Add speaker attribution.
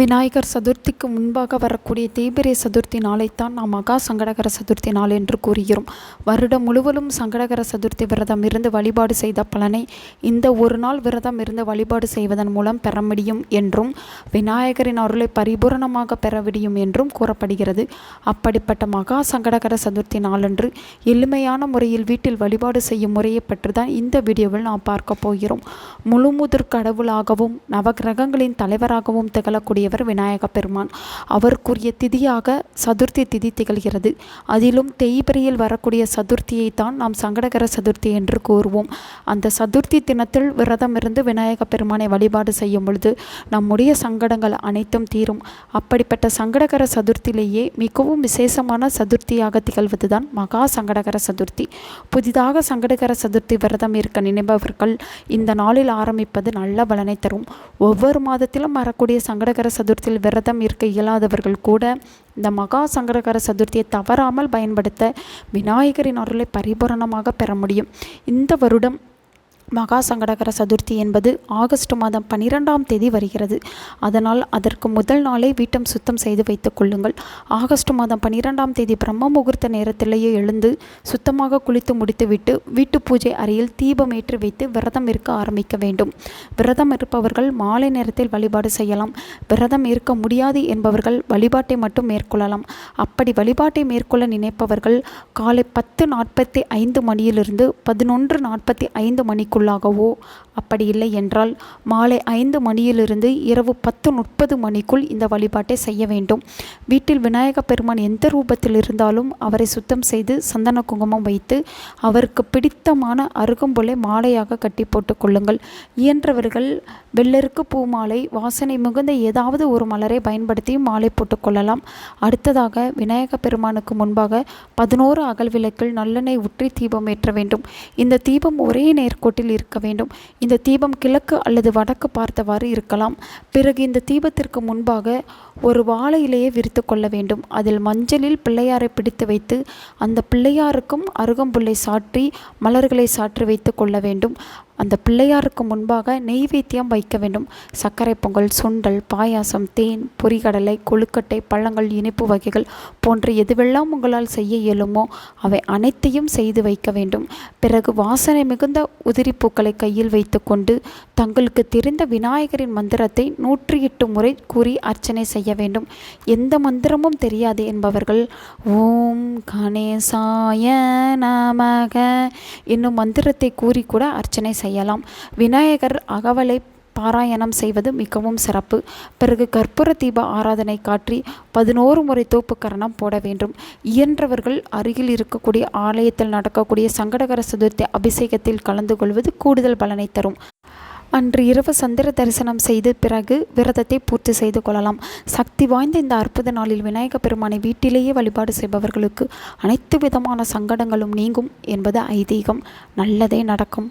Speaker 1: விநாயகர் சதுர்த்திக்கு முன்பாக வரக்கூடிய தேய்பிரை சதுர்த்தி நாளைத்தான் நாம் மகா சங்கடகர சதுர்த்தி நாள் என்று கூறுகிறோம். வருடம் முழுவதும் சங்கடகர சதுர்த்தி விரதம் இருந்து வழிபாடு செய்த பலனை இந்த ஒரு நாள் விரதம் இருந்து வழிபாடு செய்வதன் மூலம் பெற முடியும் என்றும் விநாயகரின் அருளை பரிபூரணமாக பெற முடியும் என்றும் கூறப்படுகிறது. அப்படிப்பட்ட மகா சங்கடகர சதுர்த்தி நாளன்று எளிமையான முறையில் வீட்டில் வழிபாடு செய்யும் முறையை பற்றி தான் இந்த வீடியோவில் நாம் பார்க்க போகிறோம். முழுமுதிர் கடவுளாகவும் நவகிரகங்களின் தலைவராகவும் திகழக்கூடிய திகழக்கூடியவர் விநாயக பெருமான். அவருக்குரிய திதியாக சதுர்த்தி திதி திகழ்கிறது. அதிலும் தேய்பிரையில் வரக்கூடிய சதுர்த்தியை தான் நாம் சங்கடகர சதுர்த்தி என்று கூறுவோம். அந்த சதுர்த்தி தினத்தில் விரதம் இருந்து விநாயக பெருமானை வழிபாடு செய்யும் பொழுது நம்முடைய சங்கடங்கள் அனைத்தும் தீரும். அப்படிப்பட்ட சங்கடகர சதுர்த்தியிலேயே மிகவும் விசேஷமான சதுர்த்தியாக திகழ்வதுதான் மகா சங்கடகர சதுர்த்தி. புதிதாக சங்கடகர சதுர்த்தி விரதம் இருக்க நினைப்பவர்கள் இந்த நாளில் ஆரம்பிப்பது நல்ல பலனை தரும். ஒவ்வொரு மாதத்திலும் வரக்கூடிய சங்கடகர சதுர்த்தியில் விரதம் இருக்க இயலாதவர்கள் கூட இந்த மகா சங்கடகர சதுர்த்தியை தவறாமல் பயன்படுத்த விநாயகரின் அருளை பரிபூரணமாக பெற முடியும். இந்த வருடம் மகா சங்கடகர சதுர்த்தி என்பது ஆகஸ்ட் மாதம் பன்னிரெண்டாம் தேதி வருகிறது. அதனால் அதற்கு முதல் நாளே வீட்டம் சுத்தம் செய்து வைத்துக் கொள்ளுங்கள். ஆகஸ்ட் மாதம் பன்னிரெண்டாம் தேதி பிரம்ம முகூர்த்த நேரத்திலேயே எழுந்து சுத்தமாக குளித்து முடித்துவிட்டு வீட்டு பூஜை அறையில் தீபம் ஏற்றி வைத்து விரதம் இருக்க ஆரம்பிக்க வேண்டும். விரதம் இருப்பவர்கள் மாலை நேரத்தில் வழிபாடு செய்யலாம். விரதம் இருக்க முடியாது என்பவர்கள் வழிபாட்டை மட்டும் மேற்கொள்ளலாம். அப்படி வழிபாட்டை மேற்கொள்ள நினைப்பவர்கள் காலை பத்து நாற்பத்தி ஐந்து மணியிலிருந்து பதினொன்று நாற்பத்தி ஐந்து மணிக்குள் மணிக்குள்ளாகவோ? அப்படி இல்லை என்றால் மாலை ஐந்து மணியிலிருந்து இரவு பத்து முப்பது மணிக்குள் இந்த வழிபாட்டை செய்ய வேண்டும். வீட்டில் விநாயக பெருமான் எந்த ரூபத்தில் இருந்தாலும் அவரை சுத்தம் செய்து சந்தன குங்குமம் வைத்து அவருக்கு பிடித்தமான அருகம்புலை மாலையாக கட்டி போட்டு கொள்ளுங்கள். இயன்றவர்கள் வெள்ளருக்கு பூ மாலை வாசனை மிகுந்த ஏதாவது ஒரு மலரை பயன்படுத்தி மாலை போட்டுக்கொள்ளலாம் அடுத்ததாக விநாயக பெருமானுக்கு முன்பாக பதினோரு அகல் விளக்கில் நல்லெண்ணெய் ஊற்றி தீபம் ஏற்ற வேண்டும். இந்த தீபம் ஒரே நேர்கோட்டில் இருக்க வேண்டும். இந்த தீபம் கிழக்கு அல்லது வடக்கு பார்த்தவாறு இருக்கலாம். பிறகு இந்த தீபத்திற்கு முன்பாக ஒரு வாழை இலையை விரித்து கொள்ள வேண்டும். அதில் மஞ்சளில் பிள்ளையாரை பிடித்து வைத்து அந்த பிள்ளையாருக்கும் அருகம்புல்லை சாற்றி மலர்களை சாற்றி வைத்து கொள்ள வேண்டும். அந்த பிள்ளையாருக்கு முன்பாக நெய்வேத்தியம் வைக்க வேண்டும். சர்க்கரை பொங்கல் சுண்டல் பாயாசம் தேன் பொரிகடலை கொழுக்கட்டை பழங்கள் இனிப்பு வகைகள் போன்ற எதுவெல்லாம் உங்களால் செய்ய இயலுமோ அவை அனைத்தையும் செய்து வைக்க வேண்டும். பிறகு வாசனை மிகுந்த உதிரி பூக்களை கையில் வைத்துக்கொண்டு தங்களுக்கு தெரிந்த விநாயகரின் மந்திரத்தை நூற்றி எட்டு முறை கூறி அர்ச்சனை செய்ய வேண்டும். எந்த மந்திரமும் தெரியாது என்பவர்கள் ஓம் கணேசாய நமக என்னும் மந்திரத்தை கூறி கூட அர்ச்சனை செய்யலாம். விநாயகர் அகவலை பாராயணம் செய்வது மிகவும் சிறப்பு. பிறகு கற்பூர தீப ஆராதனை காற்றி பதினோரு முறை தோப்பு கரணம் போட வேண்டும். இயன்றவர்கள் அருகில் இருக்கக்கூடிய ஆலயத்தில் நடக்கக்கூடிய சங்கடகர சதுர்த்தி அபிஷேகத்தில் கலந்து கொள்வது கூடுதல் பலனை தரும். அன்று இரவு சந்திர தரிசனம் செய்து பிறகு விரதத்தை பூர்த்தி செய்து கொள்ளலாம். சக்தி வாய்ந்த இந்த அற்புத நாளில் விநாயக பெருமானை வீட்டிலேயே வழிபாடு செய்பவர்களுக்கு அனைத்து விதமான சங்கடங்களும் நீங்கும் என்பது ஐதீகம். நல்லதே நடக்கும்.